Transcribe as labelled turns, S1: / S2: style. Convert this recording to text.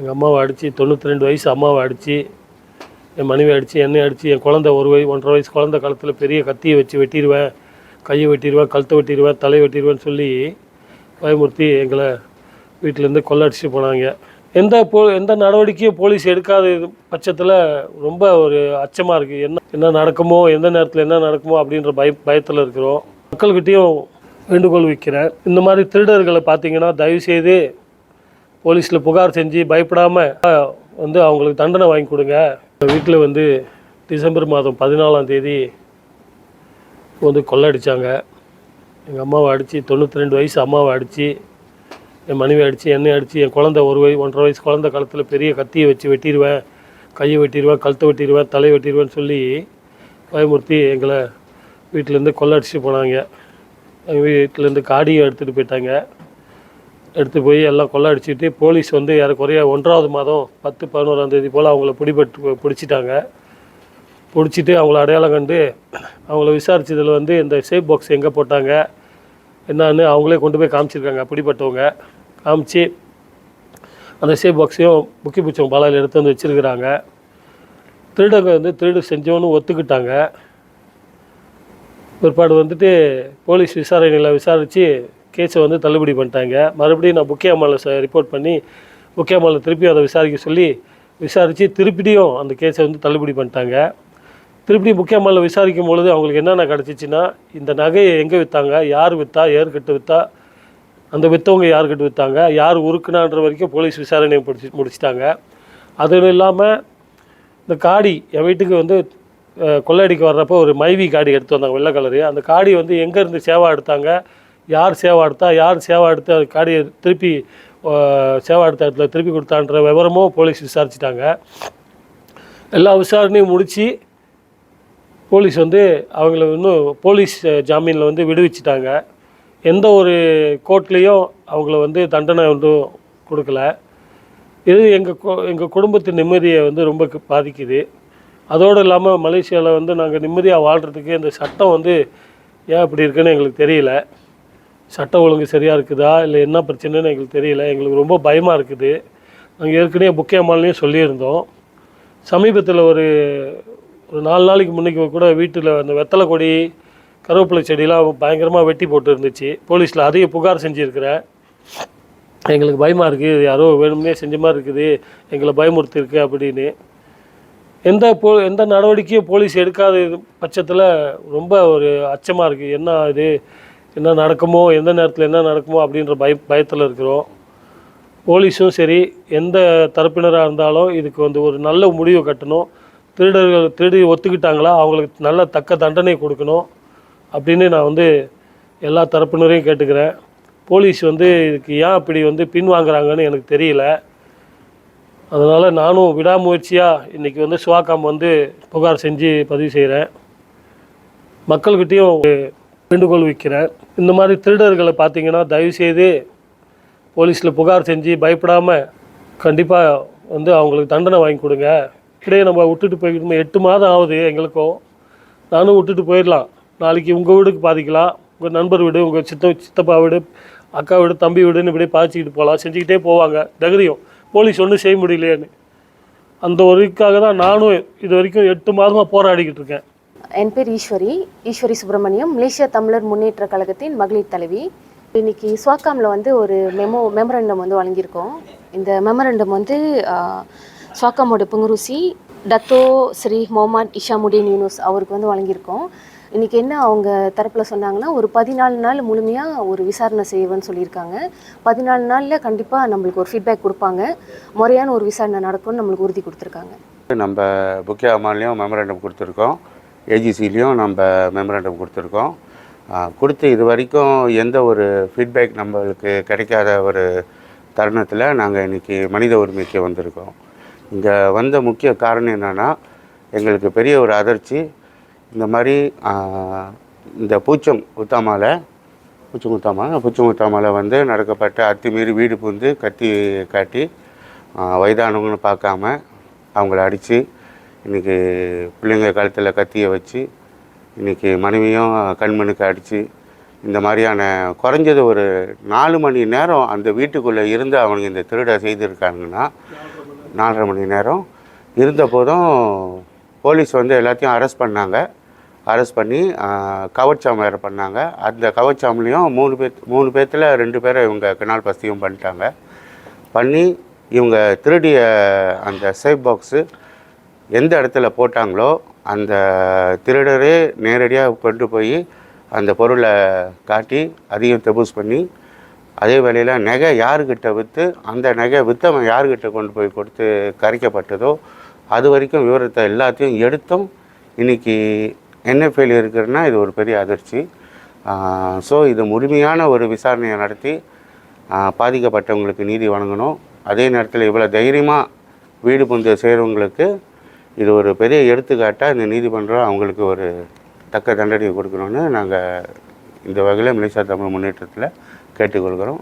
S1: எங்கள் அம்மாவை அடித்து தொண்ணூற்றி ரெண்டு வயசு அம்மாவை அடித்து என் மனைவி அடித்து என்னை அடித்து என் குழந்தை ஒரு வயசு ஒன்றரை வயசு குழந்த காலத்தில் பெரிய கத்தியை வச்சு வெட்டிடுவேன் கையை வெட்டிடுவேன் கழுத்தை வெட்டிடுவேன் தலையை வெட்டிடுவேன்னு சொல்லி பயமுறுத்தி எங்களை வீட்டிலேருந்து கொள்ளடிச்சு போனாங்க. எந்த போ எந்த நடவடிக்கையும் போலீஸ் எடுக்காத இது பட்சத்தில் ரொம்ப ஒரு அச்சமாக இருக்குது என்ன என்ன நடக்குமோ எந்த நேரத்தில் என்ன நடக்குமோ அப்படின்ற பய பயத்தில் இருக்கிறோம். மக்கள்கிட்டேயும் வேண்டுகோள் வைக்கிறேன். இந்த மாதிரி திருடர்களை பார்த்தீங்கன்னா தயவுசெய்து போலீஸில் புகார் செஞ்சு பயப்படாமல் வந்து அவங்களுக்கு தண்டனை வாங்கி கொடுங்க. வீட்டில் வந்து டிசம்பர் மாதம் பதினாலாம் தேதி வந்து கொள்ளடிச்சாங்க. எங்கள் அம்மாவை அடித்து தொண்ணூற்றி ரெண்டு வயசு அம்மாவை அடித்து என் மனைவி அடித்து என்னை அடித்து என் குழந்தை ஒரு வயசு ஒன்றரை வயசு குழந்த காலத்தில் பெரிய கத்தியை வச்சு வெட்டிடுவேன் கையை வெட்டிடுவேன் கழுத்தை வெட்டிடுவேன் தலையை வெட்டிடுவேன்னு சொல்லி பயமுறுத்தி எங்களை வீட்டிலேருந்து கொள்ளடிச்சு போனாங்க. எங்கள் வீட்டிலேருந்து காடியும் எடுத்துகிட்டு போயிட்டாங்க. எடுத்து போய் எல்லாம் கொள்ளடிச்சிட்டு போலீஸ் வந்து ஏறக்குறைய ஒன்றாவது மாதம் பத்து பதினோராம் தேதி போல் அவங்கள பிடிபட்டு பிடிச்சிட்டாங்க. பிடிச்சிட்டு அவங்கள அடையாளம் கண்டு அவங்கள விசாரிச்சதில் வந்து இந்த சேஃப் பாக்ஸ் எங்கே போட்டாங்க என்னன்னு அவங்களே கொண்டு போய் காமிச்சிருக்காங்க பிடிப்பட்டவங்க காமிச்சு அந்த சேஃப் பாக்ஸையும் புக்கி பூச்சம் பாலாயில் எடுத்து வந்து வச்சுருக்கிறாங்க. திருடங்க வந்து திருடு செஞ்சோன்னு ஒத்துக்கிட்டாங்க. பிற்பாடு வந்துட்டு போலீஸ் விசாரணையில் விசாரித்து கேஸை வந்து தள்ளுபடி பண்ணிட்டாங்க. மறுபடியும் நான் புக்கியாமலை ரிப்போர்ட் பண்ணி புக்கியாமலை திருப்பியும் அதை விசாரிக்க சொல்லி விசாரித்து திருப்பியும் அந்த கேஸை வந்து தள்ளுபடி பண்ணிட்டாங்க. திருப்பி முக்கியமாக விசாரிக்கும் பொழுது அவங்களுக்கு என்னென்ன கிடச்சிச்சின்னா இந்த நகையை எங்கே விற்றாங்க யார் விற்றா ஏற்கட்டு விற்றா அந்த விற்றவங்க யார்கிட்ட விற்றாங்க யார் உருக்குனான்ற வரைக்கும் போலீஸ் விசாரணை முடிச்சு முடிச்சிட்டாங்க. அது இல்லாமல் இந்த காடி என் வீட்டுக்கு வந்து கொள்ளையடிக்கு வர்றப்போ ஒரு மைவி காடி எடுத்து வந்தாங்க வெள்ளை கலரு. அந்த காடி வந்து எங்கேருந்து சேவா எடுத்தாங்க? யார் சேவை எடுத்தா யார் சேவா எடுத்து அது காடியை திருப்பி சேவை எடுத்த இடத்துல திருப்பி கொடுத்தான்ற விவரமும் போலீஸ் விசாரிச்சிட்டாங்க. எல்லா விசாரணையும் முடித்து போலீஸ் வந்து அவங்கள இன்னும் போலீஸ் ஜாமீனில் வந்து விடுவிச்சிட்டாங்க. எந்த ஒரு கோர்ட்லேயும் அவங்கள வந்து தண்டனை வந்து கொடுக்கல. இது எங்கள் எங்கள் குடும்பத்து நிம்மதியை வந்து ரொம்ப பாதிக்குது. அதோடு இல்லாமல் மலேசியாவில் வந்து நாங்கள் நிம்மதியாக வாழ்கிறதுக்கு இந்த சட்டம் வந்து ஏன் இப்படி இருக்குன்னு எங்களுக்கு தெரியல. சட்டம் ஒழுங்கு சரியாக இருக்குதா? இல்லை என்ன பிரச்சனைன்னு எங்களுக்கு தெரியல. எங்களுக்கு ரொம்ப பயமாக இருக்குது. நாங்கள் ஏற்கனவே புக்கியம்மாலையும் சொல்லியிருந்தோம். சமீபத்தில் ஒரு ஒரு நாலு நாளைக்கு முன்னைக்கு கூட வீட்டில் அந்த வெத்தலை கொடி கருவேப்பிலை செடியெலாம் பயங்கரமாக வெட்டி போட்டு இருந்துச்சு போலீஸில் அதிக புகார் செஞ்சுருக்கிறேன் எங்களுக்கு பயமாக இருக்குது யாரோ வேணும்னே செஞ்ச மாதிரி இருக்குது. எங்களை பயமுறுத்திருக்கு அப்படின்னு. எந்த போ எந்த நடவடிக்கையும் போலீஸ் எடுக்காத பட்சத்தில் ரொம்ப ஒரு அச்சமாக இருக்குது என்ன இது? என்ன நடக்குமோ எந்த நேரத்தில் என்ன நடக்குமோ அப்படின்ற பய பயத்தில் இருக்கிறோம். போலீஸும் சரி எந்த தரப்பினராக இருந்தாலும் இதுக்கு வந்து ஒரு நல்ல முடிவு கட்டணும். திருடர்கள் திருடி ஒத்துக்கிட்டாங்களா அவங்களுக்கு நல்ல தக்க தண்டனை கொடுக்கணும் அப்படின்னு நான் வந்து எல்லா தரப்பினரையும் கேட்டுக்கிறேன். போலீஸ் வந்து இதுக்கு ஏன் இப்படி வந்து பின்வாங்குறாங்கன்னு எனக்கு தெரியல. அதனால் நானும் விடாமுயற்சியாக இன்றைக்கி வந்து சுவாக்காம் வந்து புகார் செஞ்சு பதிவு செய்கிறேன் மக்கள்கிட்டேயும் ஒரு வேண்டுகோள் வைக்கிறேன் இந்த மாதிரி திருடர்களை பார்த்தீங்கன்னா தயவுசெய்து போலீஸில் புகார் செஞ்சு பயப்படாமல் கண்டிப்பாக வந்து அவங்களுக்கு தண்டனை வாங்கி கொடுங்க. இடையே நம்ம விட்டுட்டு போய்க்கிட்டு எட்டு மாதம் ஆகுது எங்களுக்கும் நானும் விட்டுட்டு போயிடலாம். நாளைக்கு உங்கள் வீடுக்கு பாதிக்கலாம். உங்கள் நண்பர் வீடு உங்கள் சித்த சித்தப்பா வீடு அக்கா வீடு தம்பி வீடுன்னு இப்படியே பாதிச்சுக்கிட்டு போகலாம். செஞ்சுக்கிட்டே போவாங்க. தைரியம். போலீஸ் ஒன்றும் செய்ய முடியலையேன்னு. அந்த ஒரு இதுக்காக தான் நானும் இது வரைக்கும் எட்டு மாதமாக போராடிக்கிட்டு இருக்கேன்.
S2: என் பேர் ஈஸ்வரி. ஈஸ்வரி சுப்பிரமணியம். மலேசிய தமிழர் முன்னேற்ற கழகத்தின் மகளிர் தலைவி. இன்னைக்கு ஸ்வாக்காமில் வந்து ஒரு மெமோ மெமரண்டம் வந்து வழங்கியிருக்கோம். இந்த மெமரண்டம் வந்து ஆஹ், ஸ்வாக்காமோட புங்குருசி Dato Sri Mohamad Ishamuddin Yunus அவருக்கு வந்து வழங்கியிருக்கோம். இன்னைக்கு என்ன அவங்க தரப்பில் சொன்னாங்கன்னா ஒரு பதினாலு நாள் முழுமையாக ஒரு விசாரணை செய்வேன்னு சொல்லியிருக்காங்க. பதினாலு நாளில் கண்டிப்பாக நம்மளுக்கு ஒரு ஃபீட்பேக் கொடுப்பாங்க. முறையான ஒரு விசாரணை நடக்கும்னு நம்மளுக்கு உறுதி கொடுத்துருக்காங்க.
S3: நம்ம புக்கிய அம்மாலையும் மெமரண்டம் கொடுத்துருக்கோம். ஏஜிசிலையும் நம்ம மெமரண்டம் கொடுத்துருக்கோம். கொடுத்து இது வரைக்கும் எந்த ஒரு ஃபீட்பேக் நம்மளுக்கு கிடைக்காத ஒரு தருணத்தில் நாங்கள் இன்றைக்கி மனித உரிமைக்கு வந்திருக்கோம். இங்கே வந்த முக்கிய காரணம் என்னென்னா எங்களுக்கு பெரிய ஒரு அதிர்ச்சி. இந்த மாதிரி இந்த பூச்சம் உத்தாமால பூச்சம் உத்தாமா பூச்சம் உத்தாமால வந்து நடக்கப்பட்ட அத்துமீறி வீடு புகுந்து கத்தி காட்டி வயதானவங்கன்னு பார்க்காம அவங்கள அடித்து இன்றைக்கி பிள்ளைங்க கழுத்தில் கத்தியை வச்சு இன்றைக்கி மனைவியும் கண்மனுக்கு அடித்து இந்த மாதிரியான குறைஞ்சது ஒரு நாலு மணி நேரம் அந்த வீட்டுக்குள்ளே இருந்து அவனுங்க இந்த திருட செய்திருக்காங்கன்னா நாலரை மணி நேரம் இருந்த போதும் போலீஸ் வந்து எல்லாத்தையும் அரெஸ்ட் பண்ணாங்க. அரெஸ்ட் பண்ணி கவர்ச்சாம் வேறு பண்ணாங்க. அந்த கவர்ச்சாம்லேயும் மூணு பேர் மூணு பேர்த்தில் ரெண்டு பேரை இவங்க கிணால் பஸ்தியும் பண்ணிட்டாங்க. பண்ணி இவங்க திருடிய அந்த சேஃப் பாக்ஸு எந்த இடத்துல போட்டாங்களோ அந்த திருடரே நேரடியாக கொண்டு போய் அந்த பொருளை காட்டி அதையும் தபூஸ் பண்ணி அதே வேளையில் நகை யாருக்கிட்ட விற்று அந்த நகை விற்றவன் யாருக்கிட்ட கொண்டு போய் கொடுத்து கரைக்கப்பட்டதோ அது வரைக்கும் விவரத்தை எல்லாத்தையும் எடுத்தும் இன்றைக்கி என்எஃப்ஐயில் இருக்கிறன்னா இது ஒரு பெரிய அதிர்ச்சி. ஸோ இது முழுமையான ஒரு விசாரணையை நடத்தி பாதிக்கப்பட்டவங்களுக்கு நீதி வழங்கணும். அதே நேரத்தில் இவ்வளோ தைரியமாக வீடு புந்து செய்கிறவங்களுக்கு இது ஒரு பெரிய எடுத்துக்காட்டாக இந்த நீதிமன்றம் அவங்களுக்கு ஒரு தக்க தண்டனை கொடுக்கணும்னு நாங்கள் இந்த வகையில் மலேசியா தமிழ் முன்னேற்றத்தில் கேட்டுக்கொள்கிறோம்.